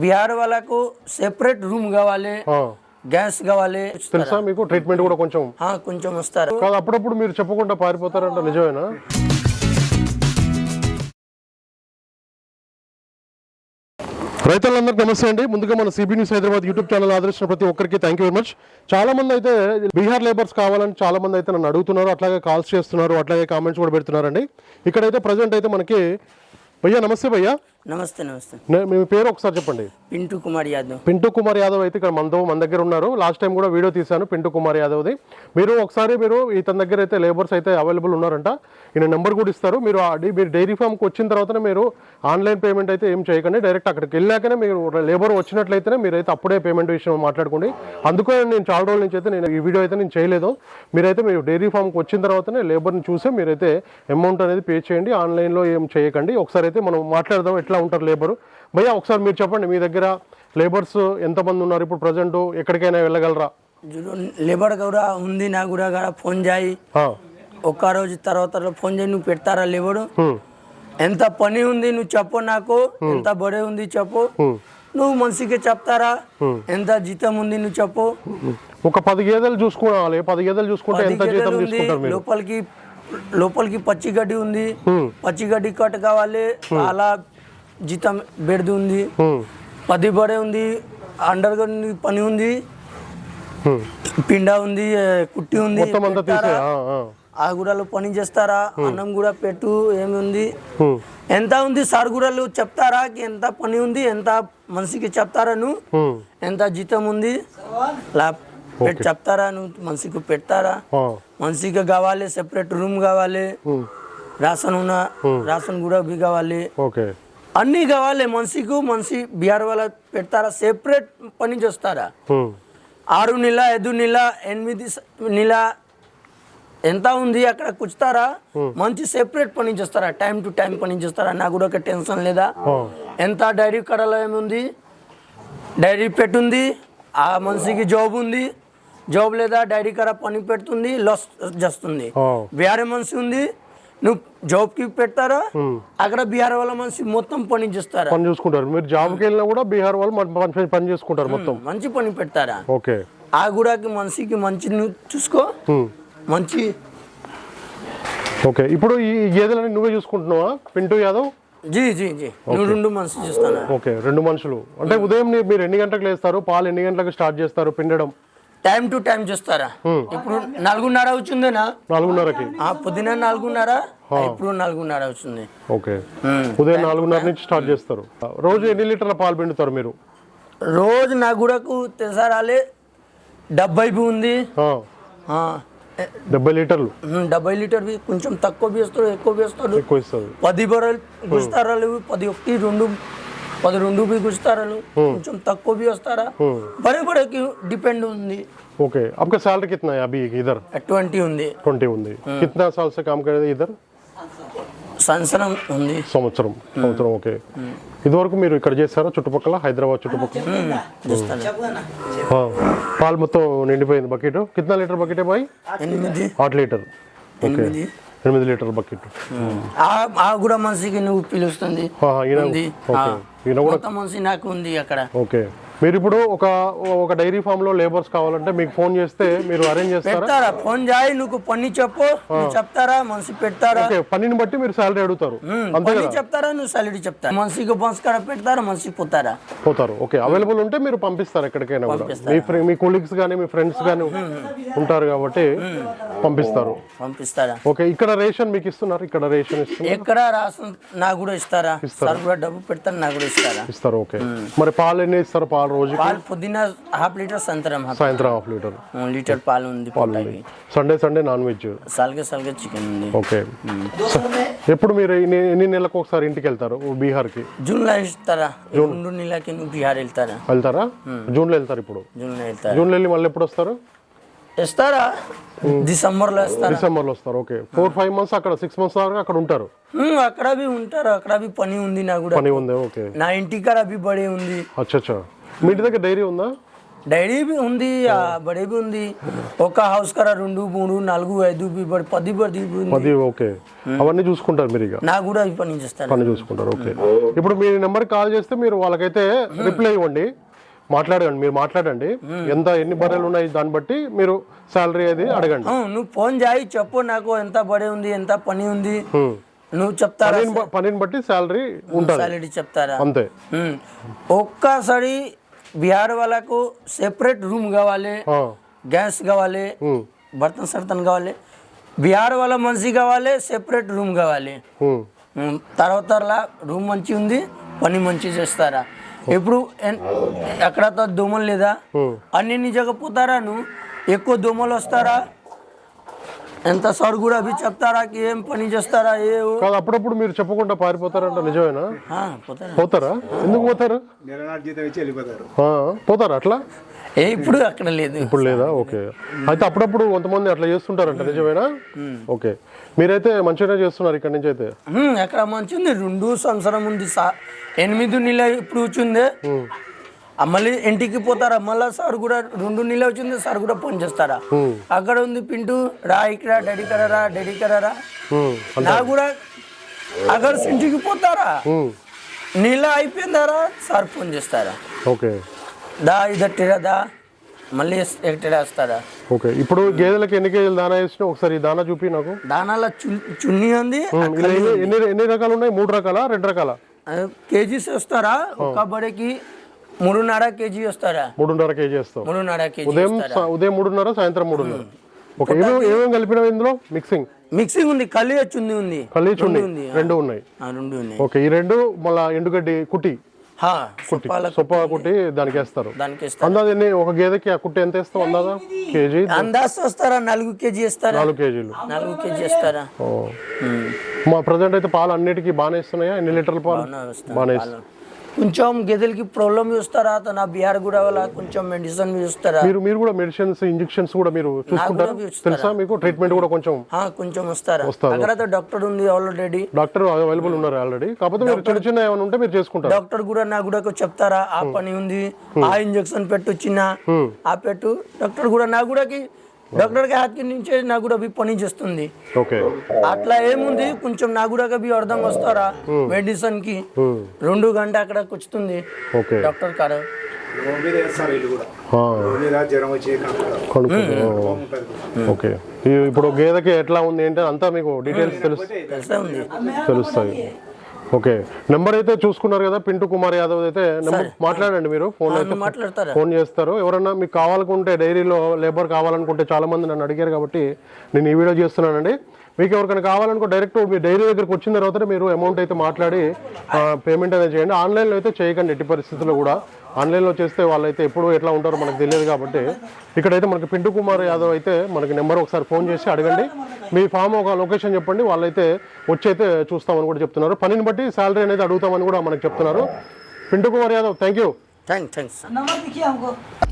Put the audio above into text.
బీహార్ వాళ్ళకు separate room కావాలి gas కావాలి. తెలుసా మీకు? ట్రీట్మెంట్ కూడా కొంచెం. కొంచెం వస్తారు. కాదు అప్పుడప్పుడు మీరు చెప్పకుండా పారిపోతారంట నిజమేనా? రైతులందరికీ నమస్తే అండి. ముందుగా మన CB news Hyderabad YouTube channel ఆదరించిన ప్రతి ఒక్కరికి థ్యాంక్ యూ వెరీ మచ్ చాలా మంది అయితే బీహార్ లేబర్స్ కావాలని చాలా మంది అయితే నన్ను అడుగుతున్నారు అట్లాగే కాల్స్ చేస్తున్నారు అట్లాగే కామెంట్స్ కూడా పెడుతున్నారండి. ఇక్కడైతే ప్రజెంట్ అయితే మనకి భయ్యా నమస్తే భయ్యా. నమస్తే నమస్తే. మీ పేరు ఒకసారి చెప్పండి. పింటూ కుమార్ యాదవ్. పింటూ కుమార్ యాదవ్ అయితే ఇక్కడ మనతో మన దగ్గర ఉన్నారు. లాస్ట్ టైం కూడా వీడియో తీశాను పింటూ కుమార్ యాదవ్ది. మీరు ఒకసారి మీరు ఇతని దగ్గర అయితే లేబర్స్ అయితే అవైలబుల్ ఉన్నారంట. ఈయన నెంబర్ కూడా ఇస్తారు. మీరు మీరు డైరీ ఫామ్కి వచ్చిన తర్వాతనే మీరు ఆన్లైన్ పేమెంట్ అయితే ఏం చేయకండి. డైరెక్ట్ అక్కడికి వెళ్ళాకనే మీరు లేబర్ వచ్చినట్లయితేనే మీరైతే అప్పుడే పేమెంట్ విషయం మాట్లాడుకోండి. అందుకే నేను చాలా రోజుల నుంచి అయితే నేను ఈ వీడియో అయితే నేను చేయలేదు. మీరైతే మీరు డైరీ ఫామ్కి వచ్చిన తర్వాతనే లేబర్ని చూసే మీరైతే అమౌంట్ అనేది పే చేయండి. ఆన్లైన్లో ఏం చేయకండి. ఒకసారి అయితే మనం మాట్లాడదాం ఎట్లా ఉంటారు లేబరు? భయ్యా ఒకసారి మీరు చెప్పండి మీ దగ్గర లేబర్స్ ఎంతమంది ఉన్నారు? ఇప్పుడు ప్రజెంట్ ఎక్కడికైనా వెళ్ళగలరా? లేబర్ కూడా ఉంది నా కూడా కూడా ఫోన్ చేయి. ఒక్క రోజు తర్వాత ఫోన్ చేయి నువ్వు పెడతారా లేబరు? ఎంత పని ఉంది నువ్వు చెప్పు నాకు ఎంత బడే ఉంది చెప్పు. నువ్వు మనిషికి చెప్తారా? ఎంత జీతం ఉంది నువ్వు చెప్పు. ఒక పది గేదెలు చూసుకోవాలి పది గేదెలు చూసుకుంటే ఎంత జీతం తీసుకుంటారు లోపలికి లోపలికి పచ్చి గడ్డి ఉంది. పచ్చి గడ్డి కట్ కావాలి అలా జీతం బెడది ఉంది పది బడే ఉంది అండర్ గ్రౌండ్ పని ఉంది. పిండా ఉంది కుట్టి ఉంది ఆ, గుడలో పని చేస్తారా? అన్నం కూడా పెట్టు ఏమి ఉంది? ఎంత ఉంది సార్ గుడలు చెప్తారా? ఎంత పని ఉంది? ఎంత మనిషికి చెప్తారా నువ్వు? ఎంత జీతం ఉంది? చెప్తారా నువ్వు? మనిషికి పెడతారా? మనిషికి కావాలి సెపరేట్ రూమ్ కావాలి. రాషన్ ఉన్న రాషన్ కూడా కావాలి. అన్నీ కావాలి మనిషికి మనిషి బీహార్ వాళ్ళ పెడతారా? సెపరేట్ పని చేస్తారా? ఆరు నెల ఐదు నెల ఎనిమిది నెల ఎంత ఉంది అక్కడ కూర్చుతారా? మంచి సెపరేట్ పని చేస్తారా? టైం టు టైం పని చేస్తారా? నాకు కూడా ఒక టెన్షన్ లేదా? ఎంత డైరీ కడలో ఏముంది? డైరీ పెట్టుంది ఆ మనిషికి జాబ్ ఉంది. జాబ్ లేదా డైరీ కడ పని పెడుతుంది లాస్ చేస్తుంది. బీహార్ మనిషి ఉంది నువ్వు జాబ్కి పెడతారా. అక్కడ బీహార్ వాళ్ళ మనిషి మొత్తం పని చేస్తారా? పని చూసుకుంటారు. మీరు జాబ్కి వెళ్ళినా కూడా బీహార్ వాళ్ళు పని- చేసుకుంటారు మొత్తం. మంచి పని పెడతారా? ఓకే. ఆ గుడాకి మనిషికి మంచి నువ్వు చూసుకో. మంచి ఓకే. ఇప్పుడు ఈ గేదెలని నువ్వే చూసుకుంటున్నావా? పింటూ యాదవ్? జీ జీ జీ. రెండు మనిషి చూస్తాను? ఓకే. రెండు మనుషులు. అంటే ఉదయం మీరు ఎన్ని గంటలకు లేస్తారు? పాలు ఎన్ని గంటలకు స్టార్ట్ చేస్తారు? పిండడం? టైం టు టైం చూస్తారా? ఇప్పుడు నాలుగున్నర వచ్చిందేనా నాలుగున్నరకి. ఆ పొద్దున నాలుగున్నర? ఇప్పుడు నాలుగున్నర వచ్చింది ఓకే. ఉదయం నాలుగున్నర నుంచి స్టార్ట్ చేస్తారు. రోజు ఎన్ని లీటర్ల పాలు పిండుతారు మీరు? రోజు నా గుడకు తెలుసా రాలే డెబ్బై ఉంది. డెబ్బై లీటర్లు. డెబ్బై లీటర్ కొంచెం తక్కువ వేస్తాడు ఎక్కువ ఇస్తుంది పది బరలు గుస్తారాలు పది ఒకటి రెండు పది రెండు బిగుస్తారా కొంచెం తక్కువ भी వస్తారా? बड़े बड़े డిపెండ్ ఉంది. ఓకే. आपका సాలరీ कितना है अभी इधर 20 ఉంది. 20 ఉంది. कितना साल से काम कर रहे సంవత్సరం ఉంది. సంవత్సరం. సంవత్సరం ఓకే. ఇదివరకు మీరు ఇక్కడ చేశారా చుట్టుపక్కల? హైదరాబాద్ చుట్టుపక్కల? పాలు మొత్తం నిండిపోయింది బకెట్. కిतना లీటర్ బకెట్ బాయ్? ఎనిమిది. హాట్ లీటర్. ఓకే. ఎనిమిది లీటర్ బకెట్. ఆ- ఆ కూడా మనిషికి నువ్వు పిలుస్తుంది. ఈయన కూడా మనిషి నాకు ఉంది అక్కడ. ఓకే. మీరు ఇప్పుడు ఒక ఒక డైరీ ఫామ్లో లేబర్స్ కావాలంటే మీకు ఫోన్ చేస్తే మీరు అరేంజ్ చేస్తారా? పెడతారా? ఫోన్ చేయి నువ్వు పని చెప్పు నువ్వు చెప్తారా? మనిషి పెడతారా? ఓకే పనిని బట్టి మీరు శాలరీ అడుగుతారు. అంతే పని కదా? చెప్తారా? నువ్వు సాలరీ చెప్తారా? మనిషికి బస్కర పెడతారా? మనిషి పోతారా? పోతారు. ఓకే అవైలబుల్ ఉంటే మీరు పంపిస్తారు ఎక్కడికైనా కూడా. మీ ఫ్రె- మీ కొలీగ్స్ కానీ మీ ఫ్రెండ్స్ కానీ ఉంటారు కాబట్టి పంపిస్తారు. పంపిస్తారా? ఓకే ఇక్కడ రేషన్ మీకు ఇస్తున్నారు? ఇక్కడ రేషన్ ఇస్తున్నారు? ఎక్కడ రాసం నాకు కూడా ఇస్తారా? సార్ కూడా డబ్బు పెడతాను నాకు కూడా ఇస్తారా? ఇస్తారు ఓకే. మరి పాలు ఎన్ని ఇస్తారు? పాలు రోజుకి పాలు పొద్దున్న హాఫ్ లీటర్ సాయంత్రం సాయంత్రం హాఫ్ లీటర్. లీటర్ పాలు ఉంది పూటకి సండే సండే నాన్ వెజ్? సల్గే సల్గే చికెన్ ఉంది. ఓకే. ఎప్పుడు మీరు ఎన్ని నెలలకు ఒకసారి ఇంటికి వెళ్తారు జూన్ జూన్లో ఇస్తారా రెండు నెలలకి బీహార్ వెళ్తారా? వెళ్తారా? జూన్లో వెళ్తారు ఇప్పుడు? జూన్లో వెళ్తారా? జూన్లో వెళ్ళి మళ్ళీ ఎప్పుడు వస్తారు? ఇస్తారా డిసెంబర్లో ఇస్తారా డిసెంబర్లో వస్తారు ఓకే. ఫోర్ ఫైవ్ మంత్స్ అక్కడ సిక్స్ మంత్స్ వరకు అక్కడ ఉంటారు? అక్కడ బి ఉంటారు అక్కడ బి పని ఉంది నా కూడా. పని ఉంది ఓకే. నా ఇంటికాడ బి బడే ఉంది. అచ్చా అచ్చా మీ ఇంటి దగ్గర డైరీ ఉందా? డైరీ బి ఉంది బడే ఉంది. ఒక హౌస్ కర రెండు మూడు నాలుగు ఐదు పది పది అది ఓకే. అవన్నీ చూసుకుంటారు మీరు ఇక? నా కూడా పని చేస్తాను. పని చూసుకుంటారు ఓకే. ఇప్పుడు మీ నెంబర్ కాల్ చేస్తే మీరు వాళ్ళకైతే రిప్లై ఇవ్వండి. మాట్లాడకండి మీరు మాట్లాడండి. ఎంత ఎన్ని బర్రెలు ఉన్నాయి దాన్ని బట్టి మీరు శాలరీ అది అడగండి. నువ్వు ఫోన్ చేయి చెప్పు నాకు ఎంత బడే ఉంది ఎంత పని ఉంది. నువ్వు చెప్తారా పనిని బట్టి శాలరీ ఉంటుంది. సాలరీ చెప్తారా? అంతే. ఒక్కసారి బీహార్ వాళ్ళకు సెపరేట్ రూమ్ కావాలి. గ్యాస్ కావాలి. బర్తన్ సర్తన్ కావాలి. బీహార్ వాళ్ళ మనిషి కావాలి సెపరేట్ రూమ్ కావాలి. తర్వాత రూమ్ మంచి ఉంది పని మంచి చేస్తారా? ఇప్పుడు ఎన్- ఎక్కడ తో దోమలు లేదా. అన్ని నిజంగా పోతారా నువ్వు? ఎక్కువ దోమలు వస్తారా? ఎంత సార్ కూడా అవి చెప్తారా? ఏం పని చేస్తారా? ఏ కాదు అప్పుడప్పుడు మీరు చెప్పకుండా పారిపోతారంట నిజమేనా? ఆ, పోతారా. పోతారా? ఎందుకు పోతారు? పోతారా అట్లా? ఏ ఇప్పుడు అక్కడ లేదు. ఇప్పుడు లేదా? ఓకే. అయితే అప్పుడప్పుడు కొంతమంది అట్లా చేస్తుంటారంట నిజమేనా? ఓకే. మీరైతే మంచిగానే చేస్తున్నారు ఇక్కడ నుంచి అయితే? అక్కడ మంచి ఉంది రెండు సంవత్సరం ఉంది సా ఎనిమిది నెల ఇప్పుడు వచ్చింది. మళ్ళీ ఇంటికి పోతారా? మళ్ళీ సార్ కూడా రెండు నెలలు వచ్చింది సార్ కూడా ఫోన్ చేస్తారా? అక్కడ ఉంది పింటూ రా ఇక్కడ డాడీ కరరా డాడీ కరరా. నా కూడా అక్కడ ఇంటికి పోతారా. నీళ్ళ అయిపోయిందారా? సార్ ఫోన్ చేస్తారా? ఓకే. దా ఇద్దరు టిరా దా. మళ్ళీ ఎక్కడ వస్తారా? ఓకే. ఇప్పుడు గేదెలకు ఎన్ని కేజీలు దానా వేసినా ఒకసారి దానా చూపి నాకు. దానాల చున్నీ ఉంది ఎన్ని ఎన్ని రకాలు ఉన్నాయి? మూడు రకాలా? రెండు రకాలా? కేజీస్ వస్తారా? ఒక బడికి మూడున్నర కేజీ వస్తారా? మూడున్నర కేజీ వేస్తాం. మూడున్నర కేజీ ఉదయం సా- ఉదయం మూడున్నర సాయంత్రం మూడున్నర. ఓకే ఏమేమి ఏమేమి కలిపినావు ఇందులో? మిక్సింగ్ మిక్సింగ్ ఉంది కలి చుంది ఉంది కల్లీ చుండి ఉంది. రెండు ఉన్నాయి. ఆ, రెండు ఉన్నాయి. ఓకే ఈ రెండు మళ్ళా ఎండుగడ్డి కుట్టి. హా, సొప్పాల సొప్ప కుట్టి. దానికి వేస్తారు. దానికి ఇస్తారు అందాజ ఎన్ని? ఒక గేదెకి ఆ కుట్టి ఎంత అందాజా? కేజీ? అందాస్ వస్తారా? నాలుగు కేజీ ఇస్తారా నాలుగు కేజీలు. నాలుగు కేజీ ఇస్తారా ఓ. మా ప్రజెంట్ అయితే పాలు అన్నిటికీ బాగానే ఇస్తున్నాయా ఎన్ని లీటర్ల పాలు? బాగానే వస్తాయి బాగానే పాలు. కొంచెం గేదెలకి ప్రాబ్లమ్ చూస్తారా? నా బీహార్ కూడా వల్ల కొంచెం మెడిసిన్ చూస్తారా? మీరు మీరు కూడా మెడిసిన్స్ ఇంజెక్షన్స్ కూడా మీరు చూసుకుంటారు? తెలుసా మీకు? ట్రీట్మెంట్ కూడా కొంచెం ఆ, కొంచెం వస్తారా? వస్తారు. అక్కడ డాక్టర్ ఉంది ఆల్రెడీ డాక్టర్ అవైలబుల్ ఉన్నారు ఆల్రెడీ కాకపోతే మీరు చిన్న చిన్న ఏమైనా ఉంటే మీరు చేసుకుంటారు? డాక్టర్ కూడా నా కూడా చెప్తారా? ఆ పని ఉంది. ఆ ఇంజెక్షన్ పెట్టు చిన్న. ఆ పెట్టు. డాక్టర్ కూడా నా కూడాకి డాక్టర్కి హాత్ నుంచే నా కూడా అవి పని చేస్తుంది ఓకే. అట్లా ఏముంది? కొంచెం నా కూడా అవి అర్థం వస్తారా? మెడిసిన్కి రెండు గంట అక్కడ కూర్చుతుంది. ఓకే. డాక్టర్ ఉంటుంది ఓకే. ఇప్పుడు గేదెకి ఎట్లా ఉంది? ఏంటి? అంతా మీకు డీటెయిల్స్ తెలుసు తెలిసే ఉంది? తెలుస్తాయి. ఓకే. నెంబర్ అయితే చూసుకున్నారు కదా పింటూ కుమార్ యాదవ్ అయితే. నెంబర్ మాట్లాడండి మీరు. ఫోన్ అయితే మాట్లాడతారా ఫోన్ చేస్తారు. ఎవరన్నా మీకు కావాలనుకుంటే డైరీలో లేబర్ కావాలనుకుంటే చాలా మంది నన్ను అడిగారు కాబట్టి నేను ఈ వీడియో చేస్తున్నానండి. మీకు ఎవరికైనా కావాలనుకో డైరెక్ట్ మీ డైరీ దగ్గరికి వచ్చిన తర్వాత మీరు అమౌంట్ అయితే మాట్లాడి పేమెంట్ అనేది చేయండి. ఆన్లైన్లో అయితే చేయకండి ఎట్టి పరిస్థితుల్లో కూడా. ఆన్లైన్లో చేస్తే వాళ్ళైతే ఎప్పుడు ఎట్లా ఉంటారో మనకు తెలియదు కాబట్టి. ఇక్కడైతే మనకి పింటూ కుమార్ యాదవ్ అయితే మనకి నెంబర్ ఒకసారి ఫోన్ చేసి అడగండి. మీ ఫామ్ ఒక లొకేషన్ చెప్పండి. వాళ్ళైతే వచ్చి అయితే చూస్తామని కూడా చెప్తున్నారు. పనిని బట్టి శాలరీ అనేది అడుగుతామని కూడా మనకు చెప్తున్నారు. Pintu Kumar Yadav thank you thanks thanks